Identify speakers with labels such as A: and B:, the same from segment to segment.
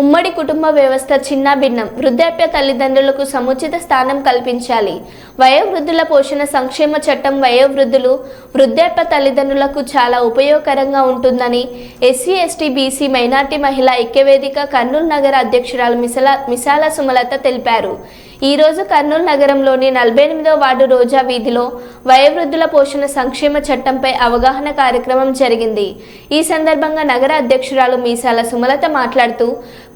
A: ఉమ్మడి కుటుంబ వ్యవస్థ చిన్న భిన్నం. వృద్ధాప్య తల్లిదండ్రులకు సముచిత స్థానం కల్పించాలి. వయోవృద్ధుల పోషణ సంక్షేమ చట్టం వయోవృద్ధులు వృద్ధాప్య తల్లిదండ్రులకు చాలా ఉపయోగకరంగా ఉంటుందని ఎస్సీ ఎస్టీ బీసీ మైనార్టీ మహిళా ఐక్యవేదిక కర్నూలు నగర అధ్యక్షురాలు మిసల మిసాల సుమలత తెలిపారు. ఈ రోజు కర్నూలు నగరంలోని నలభై ఎనిమిదో వార్డు రోజా వీధిలో వయోవృద్ధుల పోషణ సంక్షేమ చట్టంపై అవగాహన కార్యక్రమం జరిగింది. ఈ సందర్భంగా నగర అధ్యక్షురాలు మీసాల సుమలత మాట్లాడుతూ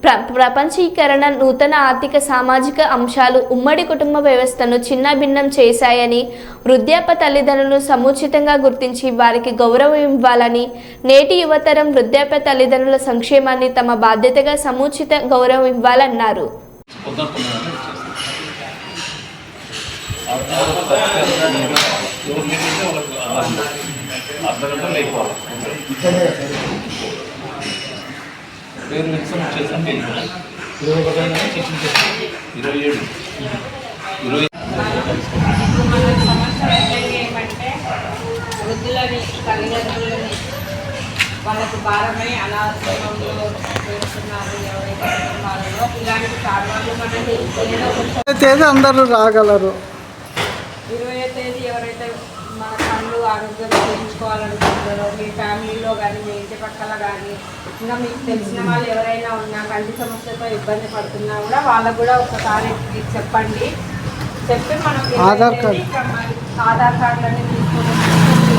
A: ప్ర ప్రపంచీకరణ నూతన ఆర్థిక సామాజిక అంశాలు ఉమ్మడి కుటుంబ వ్యవస్థను చిన్నభిన్నం చేశాయని వృద్ధాప్య తల్లిదండ్రులను సముచితంగా గుర్తించి వారికి గౌరవం ఇవ్వాలని నేటి యువతరం వృద్ధాప్య తల్లిదండ్రుల సంక్షేమాన్ని తమ బాధ్యతగా సముచిత గౌరవం ఇవ్వాలన్నారు.
B: అర్ధ గంట లేకపోవాలి పేరు చేసాం ఇరవై ఒకటి ఇరవై ఏడు ఇరవై
C: ఏమంటే వృద్ధులని తల్లిదండ్రులని వాళ్ళకు భారమై అనాథంలో పెడుతున్నారు ఎవరైతే కుటుంబాలలో ఇలాంటి కారణాలు
D: అందరూ రాగలరు.
C: ఇరవై తేదీ ఎవరైతే మన కళ్ళు ఆరోగ్యం చేయించుకోవాలనుకుంటారో మీ ఫ్యామిలీలో కానీ మీ ఇంటి పక్కల కానీ ఇంకా మీకు తెలిసిన వాళ్ళు ఎవరైనా ఉన్నా కంటి సమస్యతో ఇబ్బంది పడుతున్నా కూడా వాళ్ళకు కూడా ఒకసారి చెప్పండి చెప్పి మనం
D: ఆధార్ కార్డు.
C: ఆధార్ తీసుకొని వచ్చి